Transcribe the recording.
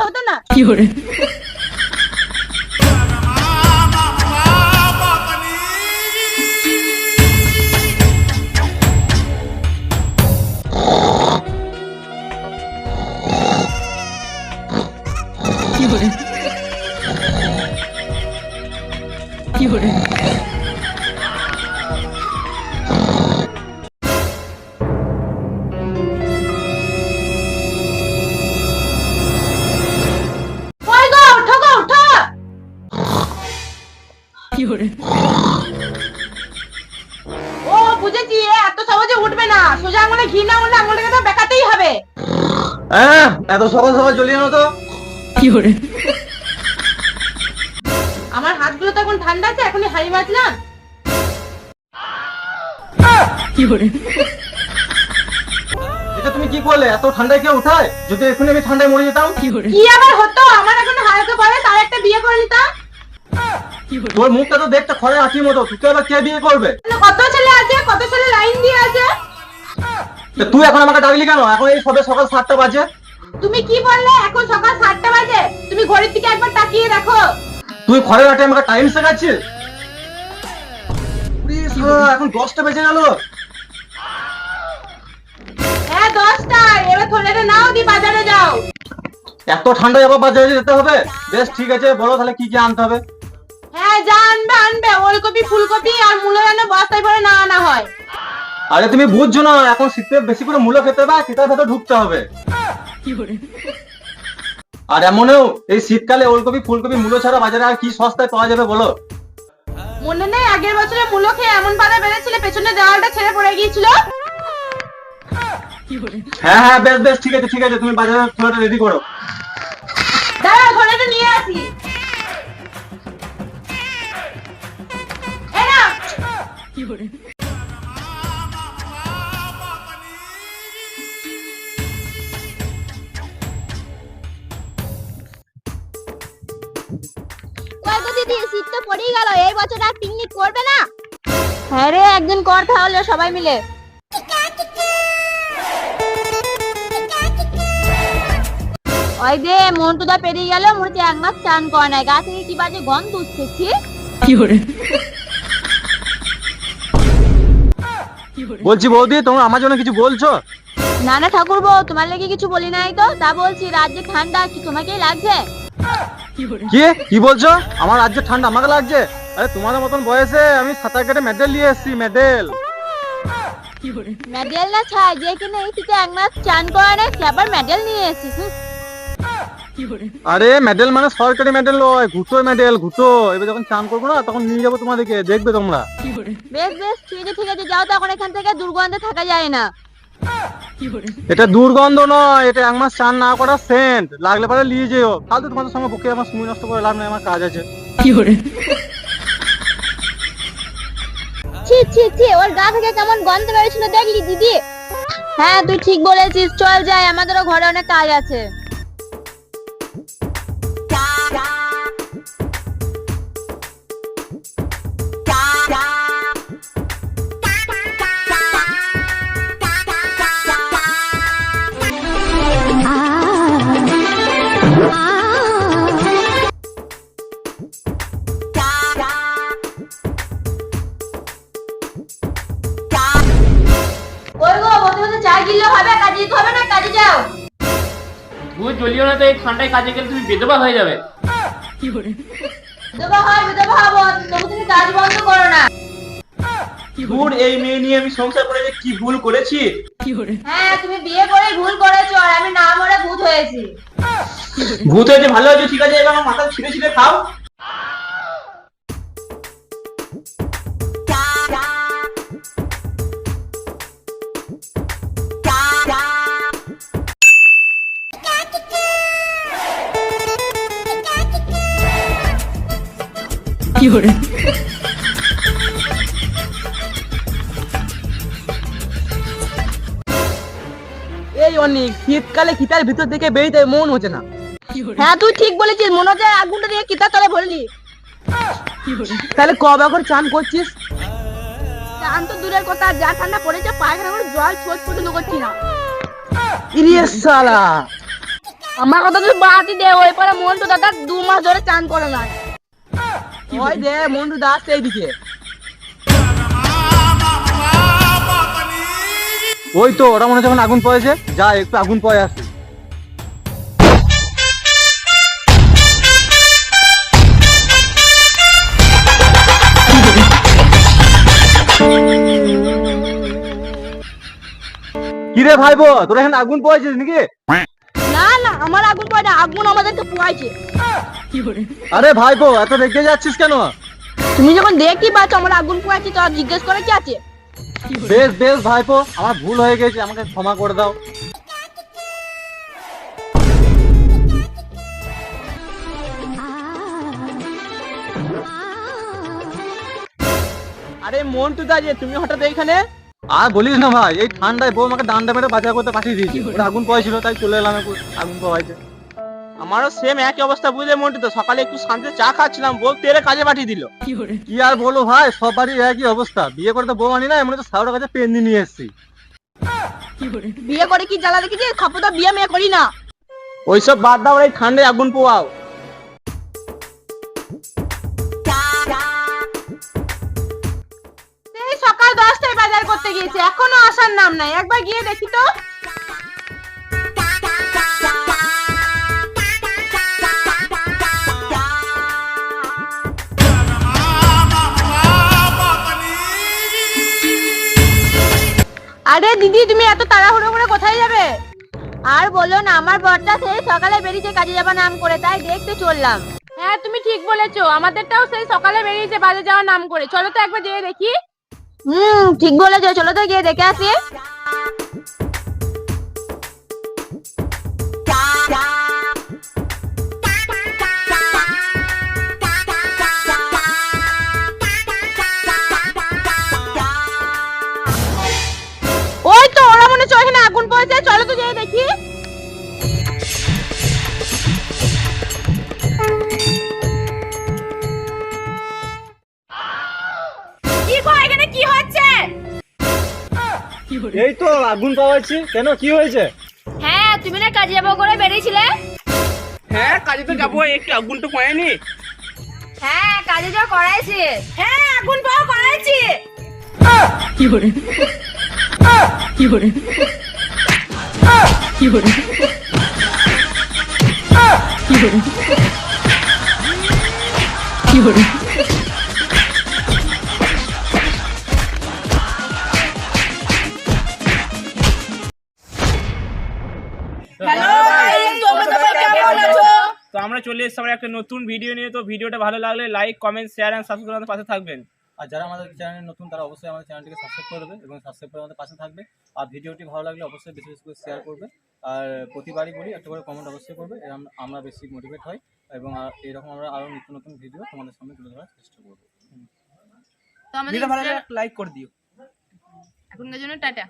সুবিধা হতো না 有人，হ্যাঁ, এত সকাল সকাল চলে যাও তো। কি করে? আমার হাতগুলো তখন ঠান্ডা আছে এখনই হাই বাজলাম। কি করে? এটা তুমি কি করলে? এত ঠান্ডায় কেউ উঠায়? যদি এখন আমি ঠান্ডায় মরে যেতাম। কি করে? কি আবার হতো? আমার এখন হারাতে পারে তার একটা বিয়ে করে নিতাম। তোর মুখটা তো দেখতে খড়ের আঁটির মতো। তুই আবার কে বিয়ে করবে? কত ছেলে আছে? কত ছেলে লাইন দিয়ে আছে? তুই এখন আমাকে ডাকলি কেন? এখন এই সবে সকাল সাতটা বাজে। তুমি কি বললে? এখন সকাল সাতটা বাজে। তুমি ঘড়ির দিকে একবার তাকিয়ে দেখো। তুই খড়ের আটে আমাকে টাইম শেখাচ্ছিস? এখন দশটা বেজে গেল। হ্যাঁ দশটা এবার থলেটা নাও দি বাজারে যাও। এত ঠান্ডায় আবার বাজারে যেতে হবে? বেশ ঠিক আছে বলো তাহলে কি কি আনতে হবে? হ্যাঁ যা আনবে আনবে। ওলকপি ফুলকপি আর মূলো যেন বস্তায় ভরে না আনা হয়। আরে তুমি বুঝছ না এখন শীতে বেশি করে মূলো খেতে হবে খেতে খেতে ঢুকতে হবে। আর এমনও এই শীতকালে ওলকপি ফুলকপি মূলো ছাড়া বাজারে আর কি সস্তায় পাওয়া যাবে বলো? মনে নেই আগের বছরে মূলো খেয়ে এমন পাতা বেড়েছিল পেছনে দেওয়ালটা ছেড়ে পড়ে গিয়েছিল? হ্যাঁ হ্যাঁ বেশ বেশ ঠিক আছে ঠিক আছে তুমি বাজারে ছোটটা রেডি করো। দাঁড়াও থোড়াটা নিয়ে আসি। কি করে এই বছর আর পিকনিক করবে না? হ্যাঁ রে একদিন কর তাহলে সবাই মিলে। ওই দে পেরিয়ে গেল মনে চান করে গা থেকে কি বাজে গন্ধ উঠছে কি ওরে বলছি বৌদি তোমরা আমার জন্য কিছু বলছো? না না ঠাকুর বউ তোমার লেগে কিছু বলি নাই তো। তা বলছি রাজ্যে ঠান্ডা কি তোমাকেই লাগছে? কি কি? বলছো? আমার রাজ্য ঠান্ডা আমাকে লাগছে? আরে তোমাদের মতন বয়সে আমি সাঁতার কেটে মেডেল নিয়ে এসেছি মেডেল মেডেল না ছাই যে কি নেই তুই এক মাস চান করে না আবার মেডেল নিয়ে এসেছিস আরে মেডেল মানে সরকারি মেডেল নয় ঘুটো মেডেল ঘুটো। এবার যখন চান করব না তখন নিয়ে যাব তোমাদেরকে দেখবে তোমরা। বেশ বেশ ঠিক আছে ঠিক আছে যাও তখন এখান থেকে দুর্গন্ধে থাকা যায় না। এটা দুর্গন্ধ নয় এটা এক মাস চান না করা সেন্ট লাগলে পরে নিয়ে যেও। ফালতু তোমাদের সঙ্গে বুকে আমার সময় নষ্ট করে লাভ নেই আমার কাজ আছে। কি করে ছি ছি ছি ওর গা থেকে কেমন গন্ধ বেরোছিল দেখলি দিদি? হ্যাঁ তুই ঠিক বলেছিস চল যাই আমাদেরও ঘরে অনেক কাজ আছে। না তো এই ঠান্ডায় কাজে গেলে তুমি বেদবা হয়ে যাবে। কাজ বন্ধ না। এই মেয়ে নিয়ে আমি সংসার করে যে কি ভুল করেছি? হ্যাঁ তুমি বিয়ে করে ভুল করেছ আর আমি না মরে ভূত হয়েছি। ভূত হয়েছে ভালো হয়েছে ঠিক আছে এবার আমার মাথা ছিঁড়ে ছিঁড়ে খাও। কি করে এই অনেক শীতকালে কিতার ভিতর থেকে বেরিতে মন হচ্ছে না। হ্যাঁ তুই ঠিক বলেছিস মনে হচ্ছে আগুনটা দিয়ে কিতার তলে ভরলি। তাহলে কবে করে চান করছিস? চান তো দূরের কথা যা ঠান্ডা পড়েছে পায়খানা করে জল ছোট পর্যন্ত করছি না। ইরিয়ে সালা আমার কথা তুই বাতি দে ওই পরে মন তো দাদা দু মাস ধরে চান করে না ওই দে এইদিকে ওই তো ওরা মনে এখন আগুন পয়েছে যা একটু আগুন পয়ে আসছে। কিরে ভাইবো তোরা এখানে আগুন পয়েছিস নাকি? না না আমার আগুন পড়ে না আগুন আমাদেরকে পোয়াইছে আরে ভাইবো এত রেগে যাচ্ছিস কেন? তুমি যখন দেখতে পাচ্ছ আমার আগুন পোয়াইছে তো জিজ্ঞেস করে কি আছে? বেশ বেশ ভাইপো আমার ভুল হয়ে গেছে আমাকে ক্ষমা করে দাও। আরে মন্টু দা যে তুমি হঠাৎ এইখানে? আর বলিস না ভাই এই ঠান্ডায় বউ আমাকে ডান্ডা মেরে বাজার করতে পাঠিয়ে দিয়েছি। আগুন পয়েছিল তাই চলে এলাম আগুন পয়েছে আমারও সেম একই অবস্থা বুঝলে মন্টু তো? সকালে একটু শান্তিতে চা খাচ্ছিলাম বউ তেরে কাজে পাঠিয়ে দিল। কি আর বলো ভাই সবারই একই অবস্থা। বিয়ে করে তো বউ আনি না এমনি তো সাউরের কাছে পেন নিয়ে এসেছি। বিয়ে করে কি জ্বালা দেখেছি? খাপো তো বিয়ে মেয়ে করি না। ওইসব বাদ দাও এই ঠান্ডায় আগুন পোয়াও সেই সকাল দশটায় বাজার করতে গিয়েছে এখনও আসার নাম নাই। একবার গিয়ে দেখি তো। দিদি তুমি এত তাড়াহুড়ো করে কোথায় যাবে? আর বলো না আমার বরটা সেই সকালে বেরিয়েছে কাজে যাবার নাম করে তাই দেখতে চললাম। হ্যাঁ তুমি ঠিক বলেছ আমাদেরটাও সেই সকালে বেরিয়েছে বাজে যাওয়ার নাম করে। চলো তো একবার যেয়ে দেখি। হুম ঠিক বলেছ চলো তো গিয়ে দেখে আসি। এই তো আগুন পাওয়াচ্ছি কেন কি হয়েছে? হ্যাঁ তুমি না কাজে যাব করে বেরিয়েছিলে? হ্যাঁ কাজে তো যাব একটু আগুন তো পয়েনি হ্যাঁ কাজে যা করাইছি। হ্যাঁ আগুন পাওয়া করাইছি। কি hore কি hore কি hore কি hore কি hore চলে এসেছি আমরা একটা নতুন ভিডিও নিয়ে তো ভিডিওটা ভালো লাগলে like comment share and subscribe আমাদের পাশে থাকবেন। আর যারা আমাদের চ্যানেল নতুন তারা অবশ্যই আমাদের চ্যানেলটিকে সাবস্ক্রাইব করবে এবং সাবস্ক্রাইব করে আমাদের পাশে থাকবে। আর ভিডিওটি ভালো লাগলে অবশ্যই বেশি বেশি করে শেয়ার করবে। আর প্রতিবারই বলি একটা করে কমেন্ট অবশ্যই করবে এরকম আমরা বেশি মোটিভেট হই এবং আর এরকম আমরা আরও নিত্য নতুন ভিডিও তোমাদের সামনে তুলে ধরার চেষ্টা করব। তো আমাদের ভালো লাইক করে দিও। এখনকার জন্য টাটা।